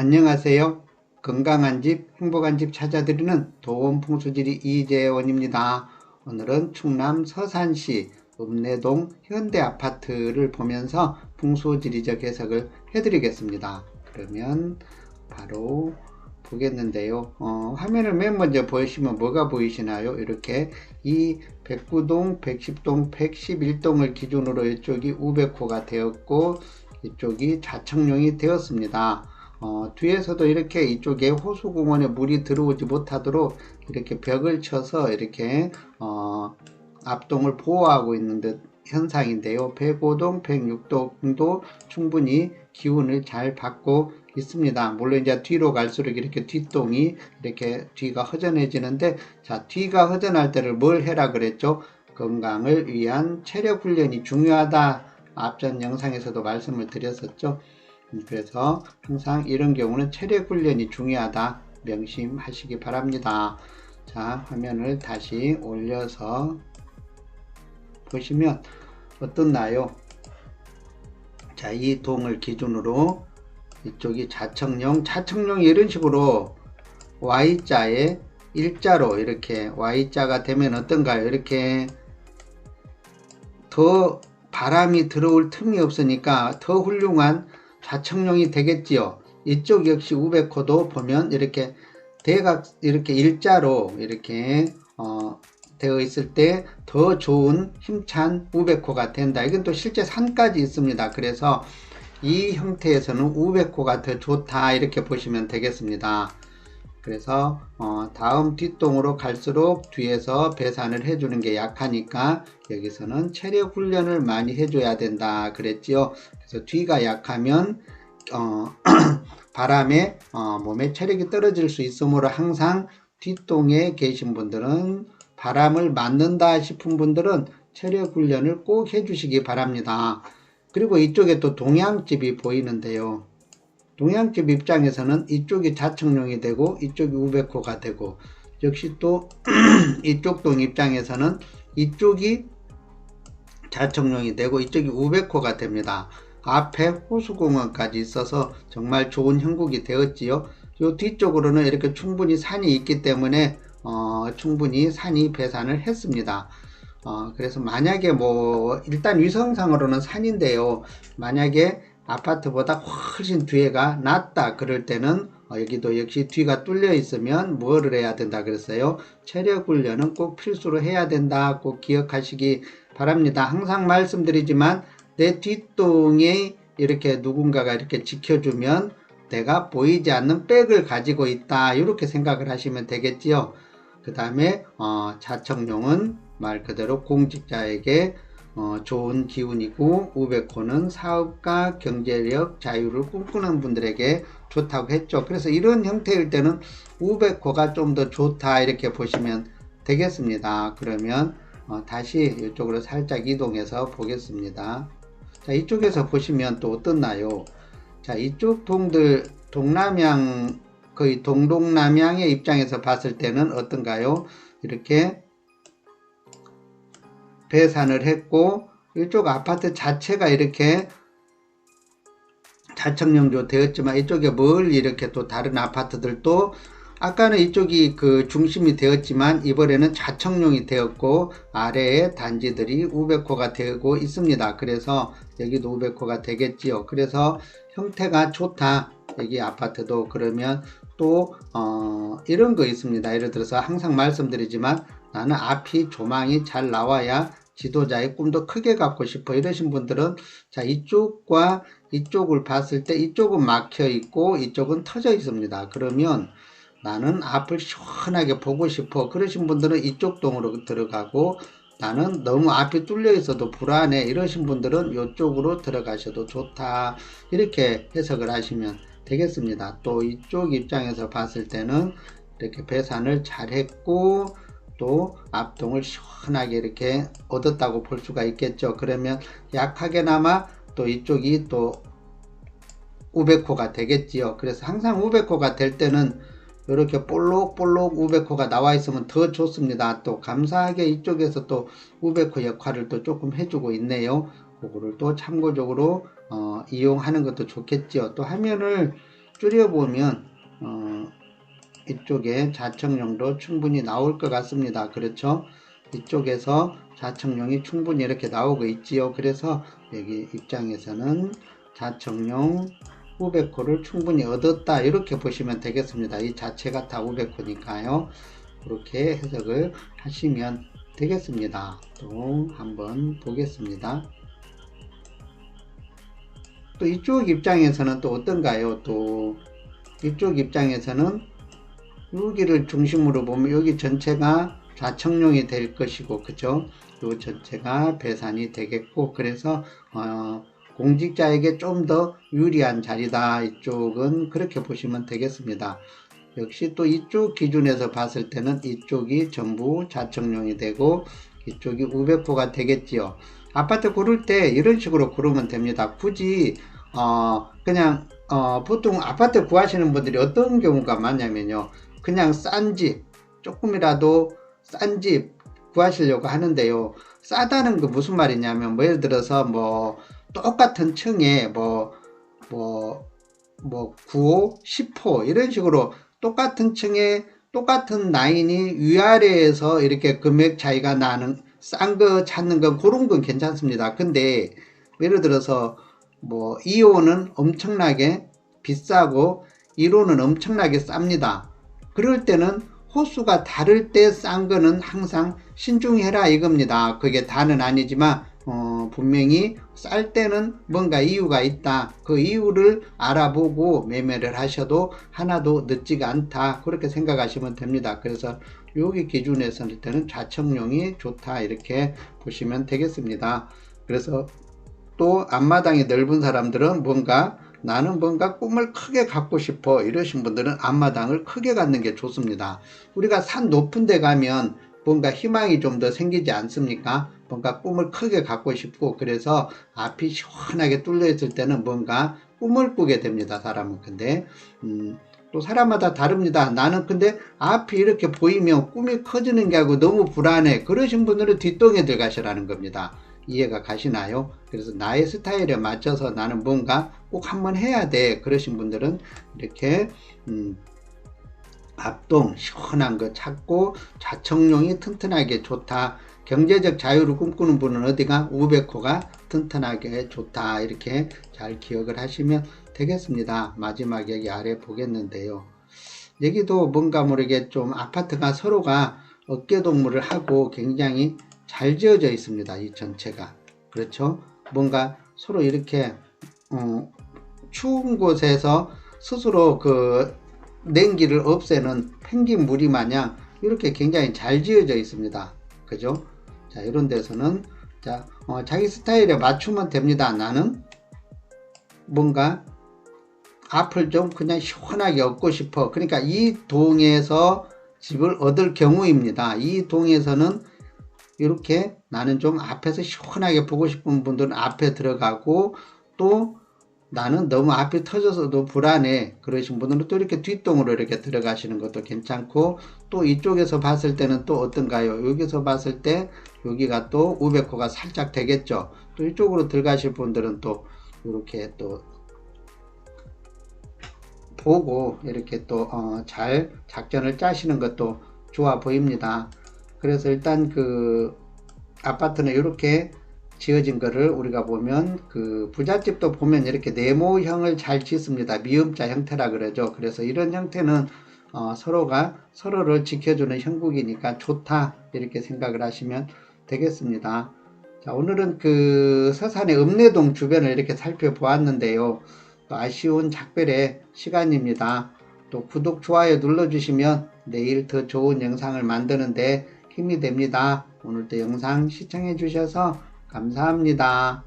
안녕하세요. 건강한 집, 행복한 집 찾아드리는 도움 풍수지리 이재원입니다. 오늘은 충남 서산시 읍내동 현대아파트를 보면서 풍수지리적 해석을 해드리겠습니다. 그러면 바로 보겠는데요. 어, 화면을 맨 먼저 보시면 뭐가 보이시나요? 이렇게 이 109동, 110동, 111동을 기준으로 이쪽이 우백호가 되었고 이쪽이 좌청룡이 되었습니다. 어, 뒤에서도 이렇게 이쪽에 호수공원에 물이 들어오지 못하도록 이렇게 벽을 쳐서 이렇게 어, 앞동을 보호하고 있는 듯 현상인데요. 105동, 106동도 충분히 기운을 잘 받고 있습니다. 물론 이제 뒤로 갈수록 이렇게 뒷동이 이렇게 뒤가 허전해지는데 자 뒤가 허전할 때를 뭘 해라 그랬죠? 건강을 위한 체력 훈련이 중요하다. 앞전 영상에서도 말씀을 드렸었죠. 그래서 항상 이런 경우는 체력 훈련이 중요하다. 명심하시기 바랍니다. 자, 화면을 다시 올려서 보시면 어떻나요? 자, 이 동을 기준으로 이쪽이 자청령, 자청령이 이런 식으로 Y자에 일자로 이렇게 Y자가 되면 어떤가요? 이렇게 더 바람이 들어올 틈이 없으니까 더 훌륭한 좌청룡이 되겠지요. 이쪽 역시 우백호도 보면 이렇게 대각 이렇게 일자로 이렇게 어, 되어 있을 때 더 좋은 힘찬 우백호가 된다. 이건 또 실제 산까지 있습니다. 그래서 이 형태에서는 우백호가 더 좋다 이렇게 보시면 되겠습니다. 그래서 어, 다음 뒷동으로 갈수록 뒤에서 배산을 해주는 게 약하니까 여기서는 체력 훈련을 많이 해줘야 된다 그랬지요. 그래서 뒤가 약하면 어, 바람에 어, 몸에 체력이 떨어질 수 있으므로 항상 뒷동에 계신 분들은 바람을 맞는다 싶은 분들은 체력 훈련을 꼭 해주시기 바랍니다. 그리고 이쪽에 또 동양집이 보이는데요. 동양집 입장에서는 이쪽이 자청룡이 되고 이쪽이 우백호가 되고 역시 또 이쪽 동 입장에서는 이쪽이 자청룡이 되고 이쪽이 우백호가 됩니다. 앞에 호수공원까지 있어서 정말 좋은 형국이 되었지요. 요 뒤쪽으로는 이렇게 충분히 산이 있기 때문에 어, 충분히 산이 배산을 했습니다. 어, 그래서 만약에 뭐 일단 위성상으로는 산인데요. 만약에 아파트보다 훨씬 뒤에가 낫다 그럴 때는 어, 여기도 역시 뒤가 뚫려 있으면 뭐를 해야 된다 그랬어요. 체력 훈련은 꼭 필수로 해야 된다. 꼭 기억하시기 바랍니다. 항상 말씀드리지만 내 뒷동에 이렇게 누군가가 이렇게 지켜주면 내가 보이지 않는 백을 가지고 있다. 이렇게 생각을 하시면 되겠지요. 그 다음에 어, 자청룡은 말 그대로 공직자에게 어, 좋은 기운이고 우백호는 사업가 경제력 자유를 꿈꾸는 분들에게 좋다고 했죠. 그래서 이런 형태일 때는 우백호가 좀 더 좋다 이렇게 보시면 되겠습니다. 그러면 어, 다시 이쪽으로 살짝 이동해서 보겠습니다. 자 이쪽에서 보시면 또 어떻나요? 자 이쪽 동들 동남양 거의 동동남양의 입장에서 봤을 때는 어떤가요? 이렇게 배산을 했고 이쪽 아파트 자체가 이렇게 자청령조 되었지만 이쪽에 멀리 이렇게 또 다른 아파트들도 아까는 이쪽이 그 중심이 되었지만 이번에는 자청룡이 되었고 아래에 단지들이 우백호가 되고 있습니다. 그래서 여기도 우백호가 되겠지요. 그래서 형태가 좋다. 여기 아파트도 그러면 또 어, 이런 거 있습니다. 예를 들어서 항상 말씀드리지만 나는 앞이 조망이 잘 나와야 지도자의 꿈도 크게 갖고 싶어 이러신 분들은 자 이쪽과 이쪽을 봤을 때 이쪽은 막혀 있고 이쪽은 터져 있습니다. 그러면 나는 앞을 시원하게 보고 싶어 그러신 분들은 이쪽 동으로 들어가고 나는 너무 앞이 뚫려 있어도 불안해 이러신 분들은 이쪽으로 들어가셔도 좋다 이렇게 해석을 하시면 되겠습니다. 또 이쪽 입장에서 봤을 때는 이렇게 배산을 잘 했고 또 앞동을 시원하게 이렇게 얻었다고 볼 수가 있겠죠. 그러면 약하게나마 또 이쪽이 또 우백호가 되겠지요. 그래서 항상 우백호가 될 때는 이렇게 볼록볼록 우백호가 나와 있으면 더 좋습니다. 또 감사하게 이쪽에서 또 우백호 역할을 또 조금 해주고 있네요. 그거를 또 참고적으로 어, 이용하는 것도 좋겠지요. 또 화면을 줄여보면 어, 이쪽에 자청용도 충분히 나올 것 같습니다. 그렇죠? 이쪽에서 자청용이 충분히 이렇게 나오고 있지요. 그래서 여기 입장에서는 자청용 500호를 충분히 얻었다 이렇게 보시면 되겠습니다. 이 자체가 다 500호니까요. 그렇게 해석을 하시면 되겠습니다. 또 한번 보겠습니다. 또 이쪽 입장에서는 또 어떤가요? 또 이쪽 입장에서는 여기를 중심으로 보면 여기 전체가 좌청룡이 될 것이고 그죠? 요 전체가 배산이 되겠고 그래서 어, 공직자에게 좀 더 유리한 자리다 이쪽은 그렇게 보시면 되겠습니다. 역시 또 이쪽 기준에서 봤을 때는 이쪽이 전부 좌청룡이 되고 이쪽이 우백호가 되겠지요. 아파트 고를 때 이런 식으로 고르면 됩니다. 굳이 어 그냥 어 보통 아파트 구하시는 분들이 어떤 경우가 많냐면요. 그냥 싼 집 조금이라도 싼 집 구하시려고 하는데요. 싸다는 거 무슨 말이냐면 뭐 예를 들어서 뭐 똑같은 층에 뭐 뭐 뭐 9호, 10호 이런 식으로 똑같은 층에 똑같은 라인이 위아래에서 이렇게 금액 차이가 나는 싼 거 찾는 건 그런 건 괜찮습니다. 근데 예를 들어서 뭐 2호는 엄청나게 비싸고 1호는 엄청나게 쌉니다. 그럴 때는 호수가 다를 때 싼 거는 항상 신중해라 이겁니다. 그게 다는 아니지만 어, 분명히 쌀 때는 뭔가 이유가 있다. 그 이유를 알아보고 매매를 하셔도 하나도 늦지가 않다. 그렇게 생각하시면 됩니다. 그래서 여기 기준에서 할 때는 좌청용이 좋다. 이렇게 보시면 되겠습니다. 그래서 또 앞마당이 넓은 사람들은 뭔가 나는 뭔가 꿈을 크게 갖고 싶어 이러신 분들은 앞마당을 크게 갖는 게 좋습니다. 우리가 산 높은 데 가면 뭔가 희망이 좀 더 생기지 않습니까? 뭔가 꿈을 크게 갖고 싶고 그래서 앞이 시원하게 뚫려 있을 때는 뭔가 꿈을 꾸게 됩니다. 사람은 근데 음, 또 사람마다 다릅니다. 나는 근데 앞이 이렇게 보이면 꿈이 커지는 게 아니고 너무 불안해. 그러신 분들은 뒷동에 들어가시라는 겁니다. 이해가 가시나요? 그래서 나의 스타일에 맞춰서 나는 뭔가 꼭 한번 해야 돼. 그러신 분들은 이렇게 음, 앞동 시원한 거 찾고 좌청룡이 튼튼하게 좋다. 경제적 자유를 꿈꾸는 분은 어디가 500호가 튼튼하게 좋다. 이렇게 잘 기억을 하시면 되겠습니다. 마지막 여기 아래 보겠는데요. 여기도 뭔가 모르게 좀 아파트가 서로가 어깨동무를 하고 굉장히 잘 지어져 있습니다. 이 전체가. 그렇죠? 뭔가 서로 이렇게 어, 추운 곳에서 스스로 그 냉기를 없애는 펭귄 무리 마냥 이렇게 굉장히 잘 지어져 있습니다. 그죠? 자, 이런 데서는 자, 어, 자기 스타일에 맞추면 됩니다. 나는 뭔가 앞을 좀 그냥 시원하게 얻고 싶어. 그러니까 이 동에서 집을 얻을 경우입니다. 이 동에서는 이렇게 나는 좀 앞에서 시원하게 보고 싶은 분들은 앞에 들어가고 또 나는 너무 앞이 터져서도 불안해 그러신 분들은 또 이렇게 뒷동으로 이렇게 들어가시는 것도 괜찮고 또 이쪽에서 봤을 때는 또 어떤가요? 여기서 봤을 때 여기가 또 우베코가 살짝 되겠죠? 또 이쪽으로 들어가실 분들은 또 이렇게 또 보고 이렇게 또잘 작전을 짜시는 것도 좋아 보입니다 그래서 일단 그 아파트는 이렇게 지어진 거를 우리가 보면 그 부잣집도 보면 이렇게 네모형을 잘 짓습니다. 미음자 형태라 그러죠. 그래서 이런 형태는 어, 서로가 서로를 지켜주는 형국이니까 좋다 이렇게 생각을 하시면 되겠습니다. 자 오늘은 그 서산의 읍내동 주변을 이렇게 살펴보았는데요. 또 아쉬운 작별의 시간입니다. 또 구독 좋아요 눌러주시면 내일 더 좋은 영상을 만드는데 힘이 됩니다. 오늘도 영상 시청해 주셔서 감사합니다.